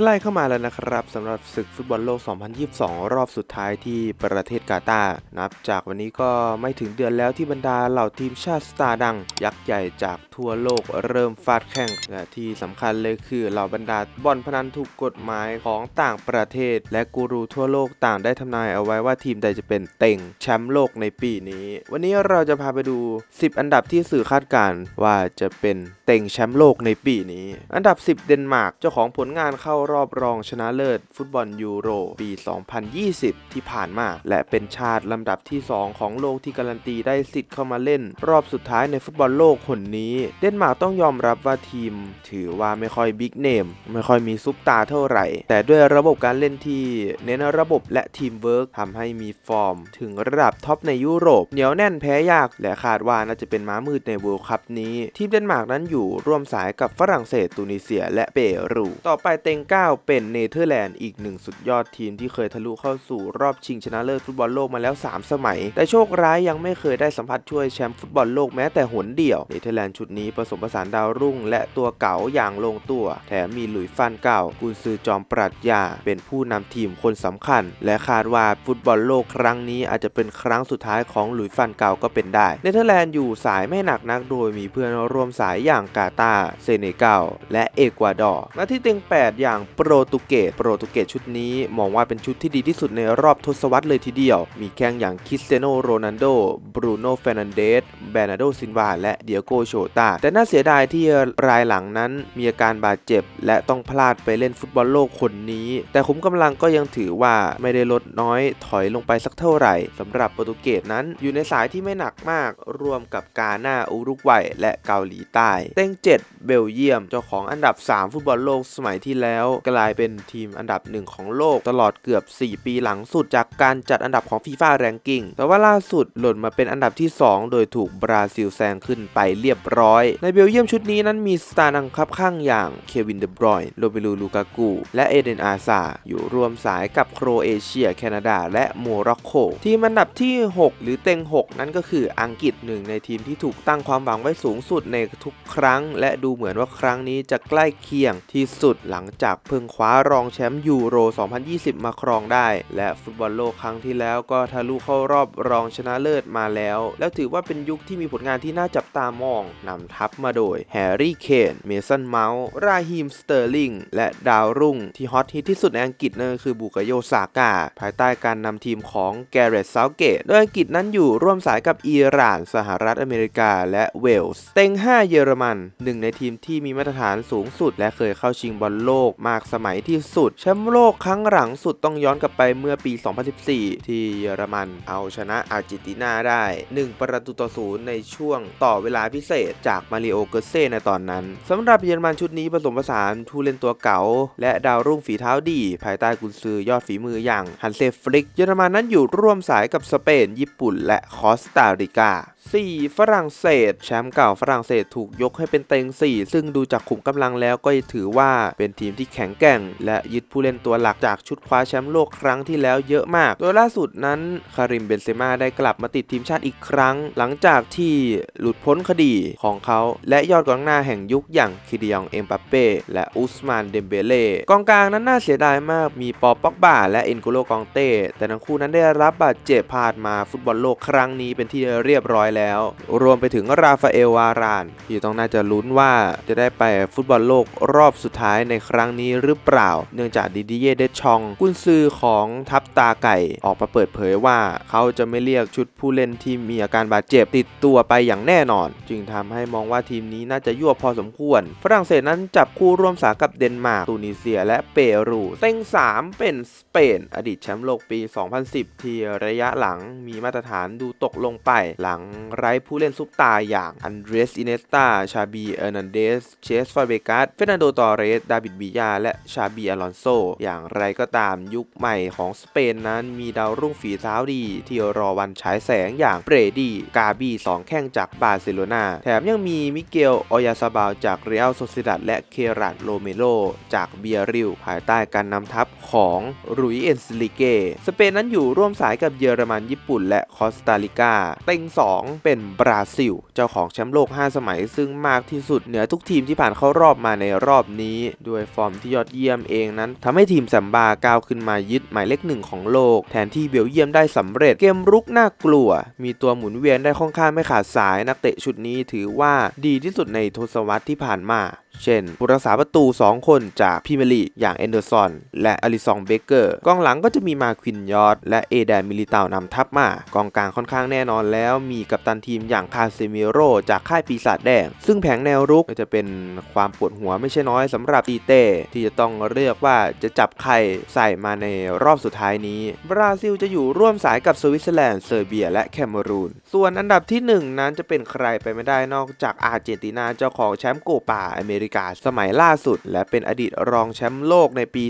ใกล้เข้ามาแล้วนะครับสำหรับศึกฟุตบอลโลก 2022 รอบสุดท้ายที่ประเทศกาตาร์นับจากวันนี้ก็ไม่ถึงเดือนแล้วที่บรรดาเหล่าทีมชาติสตาร์ดัง ยักษ์ใหญ่จากทั่วโลกเริ่มฟาดแข่งและที่สำคัญเลยคือเหล่าบรรดาบอลพนันถูกกฎหมายของต่างประเทศ และกูรูทั่วโลกต่างได้ทำนายเอาไว้ว่าทีมใดจะเป็นเต็งแชมป์โลกในปีนี้ วันนี้เราจะพาไปดู 10 อันดับที่สื่อคาดการณ์ว่าจะเป็นเต็งแชมป์โลกในปีนี้ อันดับ 10 เดนมาร์กเจ้าของผลงานเข้ารอบรองชนะเลิศ ฟุตบอลยูโรปี 2020 ที่ผ่านมา และเป็นชาติลำดับที่ 2 ของโลกที่การันตีได้สิทธิ์เข้ามาเล่น รอบสุดท้ายในฟุตบอลโลกคนนี้ เดนมาร์กต้องยอมรับว่าทีม ถือว่าไม่ค่อยบิ๊กเนมไม่ค่อยมีซุปตาเท่าไหร่ แต่ด้วยระบบการเล่นที่เน้นระบบและทีมเวิร์กทำให้มีฟอร์ม ถึงระดับท็อปในยุโรปเหนียวแน่นแพ้ยากและคาดว่าน่าจะเป็นม้ามืดในเวิลด์คัพนี้ ทีมเดนมาร์กนั้นอยู่ร่วมสายกับฝรั่งเศสตูนิเซียและเปรูต่อไปเต็ง9เป็นเนเธอร์แลนด์อีกหนึ่งสุดยอดทีมที่เคยทะลุเข้าสู่รอบชิงชนะเลิศฟุตบอลโลกมาแล้ว 3 สมัย แต่โชคร้ายยังไม่เคยได้สัมผัสช่วยแชมป์ฟุตบอลโลกแม้แต่หนเดียวเนเธอร์แลนด์ชุดนี้ผสมผสานดาวรุ่ง และตัวเก๋าอย่างลงตัว แถมมีหลุยฟานเก่ากุนซือจอมปรัชญาเป็นผู้นำทีมคนสำคัญ และคาดว่าฟุตบอลโลกครั้งนี้อาจจะเป็นครั้งสุดท้ายของหลุยฟานเก่าก็เป็นได้เนเธอร์แลนด์อยู่สายไม่หนักนักโดยมีเพื่อนร่วมสายอย่างกาตาเซเนกัลและเอกวาดอร์มาที่เต็ง8อย่างโปรตุเกสโปรตุเกสชุดนี้มองว่าเป็นชุดที่ดีที่สุดในรอบทศวรรษเลยทีเดียว มีแข้งอย่างคริสเตียโนโรนัลโดบรูโน่เฟรนันเดสแบรนาโดซินวาและเดียโกโชตาแต่น่าเสียดายที่รายหลังนั้นมีอาการบาดเจ็บ และต้องพลาดไปเล่นฟุตบอลโลกคนนี้ แต่ขุมกำลังก็ยังถือว่าไม่ได้ลดน้อยถอยลงไปสักเท่าไหร่สำหรับโปรตุเกสนั้นอยู่ในสายที่ไม่หนักมากรวมกับกาหน้าอุรุกวัยและเกาหลีใต้เต็ง7เบลเยียมเจ้าของอันดับ 3 ฟุตบอลโลกสมัยที่แล้วกลายเป็นทีมอันดับหนึ่งของโลกตลอดเกือบ 4 ปีหลังสุดจากการจัดอันดับของฟีฟ่าแรงกิ้งแต่ว่าล่าสุดหล่นมาเป็นอันดับที่ 2 โดยถูกบราซิลแซงขึ้นไปเรียบร้อย ในเบลเยียมชุดนี้นั้นมีสตาร์ดังคับข้างอย่างเควินเดบรอยน์โรเบลูลูกากู และเอเดนอาซาอยู่รวมสายกับโครเอเชีย แคนาดา และโมร็อกโกทีมอันดับที่ 6 หรือเต็ง 6 นั่นก็คืออังกฤษหนึ่งในทีมที่ถูกตั้งความหวังไว้สูงสุดในทุกครั้ง และดูเหมือนว่าครั้งนี้จะใกล้เคียงที่สุดหลังจากเพิ่งคว้ารองแชมป์ยูโร 2020 มาครองได้ และฟุตบอลโลกครั้งที่แล้วก็ทะลุเข้ารอบรองชนะเลิศมาแล้ว แล้วถือว่าเป็นยุคที่มีผลงานที่น่าจับตามองนำทัพมาโดยแฮร์รี่เคนเมสันเมาส์ราฮิมสเตอร์ลิงและดาวรุ่งที่ฮอตฮิตที่สุดในอังกฤษนั่นก็คือบุกโยซาก้าภายใต้การนำทีมของแกเรตเซาเกตโดยอังกฤษนั้นอยู่ร่วมสายกับอิหร่าน สหรัฐอเมริกา และเวลส์เต็ง 5 เยอรมันหนึ่งในทีมที่มีมาตรฐานสูงสุด และเคยเข้าชิงบอลโลกมากสมัยที่สุด แชมป์โลกครั้งหลังสุดต้องย้อนกลับไปเมื่อปี 2014 ที่เยอรมันเอาชนะอาร์เจนตินาได้ 1 ประตูต่อศูนย์ในช่วงต่อเวลาพิเศษจากมาริโอเกเซ่ในตอนนั้นสำหรับเยอรมันชุดนี้ผสมผสานผู้เล่นตัวเก๋าและดาวรุ่งฝีเท้าดี ภายใต้กุนซือยอดฝีมืออย่างฮันเซฟลิก เยอรมันนั้นอยู่ร่วมสายกับสเปน ญี่ปุ่น และคอสตาริกา 4. ฝรั่งเศส แชมป์เก่าฝรั่งเศสถูกยกให้เป็นเต็ง 4 ซึ่งดูจากขุมกำลังแล้วก็ถือว่าเป็นทีมที่แข็งแกร่ง และยึดผู้เล่นตัวหลักจากชุดคว้าแชมป์โลกครั้งที่แล้วเยอะมาก โดยล่าสุดนั้นคาริมเบนเซม่าได้กลับมาติดทีมชาติอีกครั้ง หลังจากที่หลุดพ้นคดีของเขาและยอดกองหน้าแห่งยุคอย่างคิดิยองเอ็มบัปเป้และอุสมานเดมเบเล่กองกลางนั้นน่าเสียดายมากมีปอป็อกบาและเอ็นโกโลกองเต้แต่ทั้งคู่นั้นได้รับบาดเจ็บพลาดมาฟุตบอลโลกครั้งนี้เป็นที่เรียบร้อยแล้ว รวมไปถึงราฟาเอลวารานที่ต้องน่าจะลุ้นว่าจะได้ไปฟุตบอลโลกรอบสุดท้ายในครั้งนี้หรือเปล่า เนื่องจากดิดิเย่เดชอง กุนซือของทัพตาไก่ออกมาเปิดเผยว่า เขาจะไม่เรียกชุดผู้เล่นที่มีอาการบาดเจ็บติดตัวไปอย่างแน่นอน จึงทำให้มองว่าทีมนี้น่าจะยั่วพอสมควร ฝรั่งเศสนั้นจับคู่ร่วมสากับเดนมาร์กตูนิเซีย และเปรูเต็ง 3 เป็นสเปน อดีตแชมป์โลกปี 2010 ที่ระยะหลังมีมาตรฐานดูตกลงไปหลังไร้ผู้เล่นซุปตาอย่างอันเดรสอินเนสตาชาบีเอร์นันเดส เชสฟาเบกัสเฟนันโดตอเรส ดาวิดบิยา และชาบีอลอนโซ อย่างไรก็ตามยุคใหม่ของสเปนนั้นมีดาวรุ่งฝีเท้าดี ที่รอวันฉายแสงอย่างเบรดี้ กาบีสองแข้งจากบาร์เซโลนาแถมยังมีมิเกล ออยาซาบาลจากเรอัลโซซิดัดและเครัตโรเมโล จากเบียริลภายใต้การนำทัพของรุยเอนซิลิเก สเปนนั้นอยู่ร่วมสายกับเยอรมันญี่ปุ่น และคอสตาริกาเต็ง2เป็นบราซิล เจ้าของแชมป์โลก 5 สมัย ซึ่งมากที่สุดเหนือทุกทีมที่ผ่านเข้ารอบมาในรอบนี้ด้วยฟอร์มที่ยอดเยี่ยมเองนั้นทำให้ทีมแซมบาก้าวขึ้นมายึดหมายเลขหนึ่งของโลก แทนที่เบลเยียมได้สำเร็จเกมรุกน่ากลัว มีตัวหมุนเวียนได้ค่อนข้างไม่ขาดสายนักเตะชุดนี้ถือว่าดีที่สุดในทศวรรษที่ผ่านมาเช่นผู้รักษาประตู 2 คนจากพรีเมียร์ลีอย่างเอนเดอร์สันและอลิซองเบเกอร์ กองหลังก็จะมีมาควินยอร์ดและเอแดนมิลิตาวนำทัพมา กองกลางค่อนข้างแน่นอนแล้วมีกัปตันทีมอย่างคาเซมิโรจากค่ายปีศาจแดง ซึ่งแผงแนวรุกก็จะเป็นความปวดหัวไม่ใช่น้อยสำหรับตีเต้ที่จะต้องเลือกว่าจะจับใครใส่มาในรอบสุดท้ายนี้ บราซิลจะอยู่ร่วมสายกับสวิตเซอร์แลนด์เซอร์เบีย และแคเมรูน ส่วนอันดับที่หนึ่งนั้นจะเป็นใครไปไม่ได้นอกจากอาร์เจนตินาเจ้าของแชมป์โกปาอเมริกาสมัยล่าสุด และเป็นอดีตรองแชมป์โลกในปี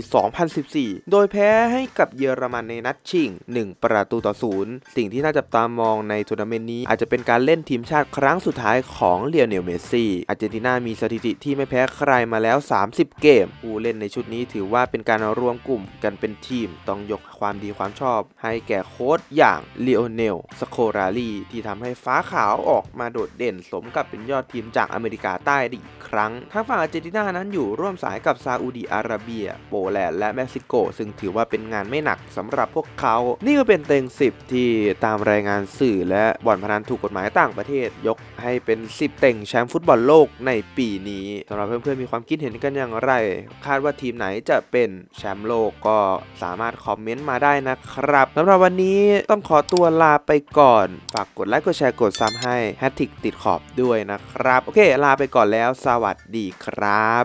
2014 โดยแพ้ให้กับเยอรมันในนัดชิง 1 ประตูต่อศูนย์สิ่งที่น่าจับตามองในทัวร์นาเมนต์นี้อาจจะเป็นการเล่นทีมชาติครั้งสุดท้ายของเลียเนลเมสซี่อาร์เจนตินามีสถิติที่ไม่แพ้ใครมาแล้ว 30 เกม ผู้เล่นในชุดนี้ถือว่าเป็นการรวมกลุ่มกันเป็นทีม ต้องยกความดีความชอบ ให้แก่โค้ชอย่างเลโอเนลสโคราลีที่ทำให้ฟ้าขาวออกมาโดดเด่นสมกับเป็นยอดทีมจากอเมริกาใต้อีกครั้งทางฝั่งอาร์เจนตินานั้นอยู่ร่วมสายกับซาอุดีอาระเบีย โปแลนด์และเม็กซิโก ซึ่งถือว่าเป็นงานไม่หนักสำหรับพวกเขา นี่ก็เป็นเต็ง10 ที่ตามรายงานสื่อและบ่อนพนันถูกกฎหมายต่างประเทศ ยกให้เป็น 10 เต็งแชมป์ฟุตบอลโลกในปีนี้สำหรับเพื่อนๆมีความคิดเห็นกันอย่างไร คาดว่าทีมไหนจะเป็นแชมป์โลกก็สามารถคอมเมนต์มาได้นะครับสำหรับวันนี้ต้องขอตัวลาไปก่อน ฝากกดไลค์กดแชร์กดซับให้แฮตติกติดขอบด้วยนะครับ โอเค ลาไปก่อนแล้ว สวัสดีครับ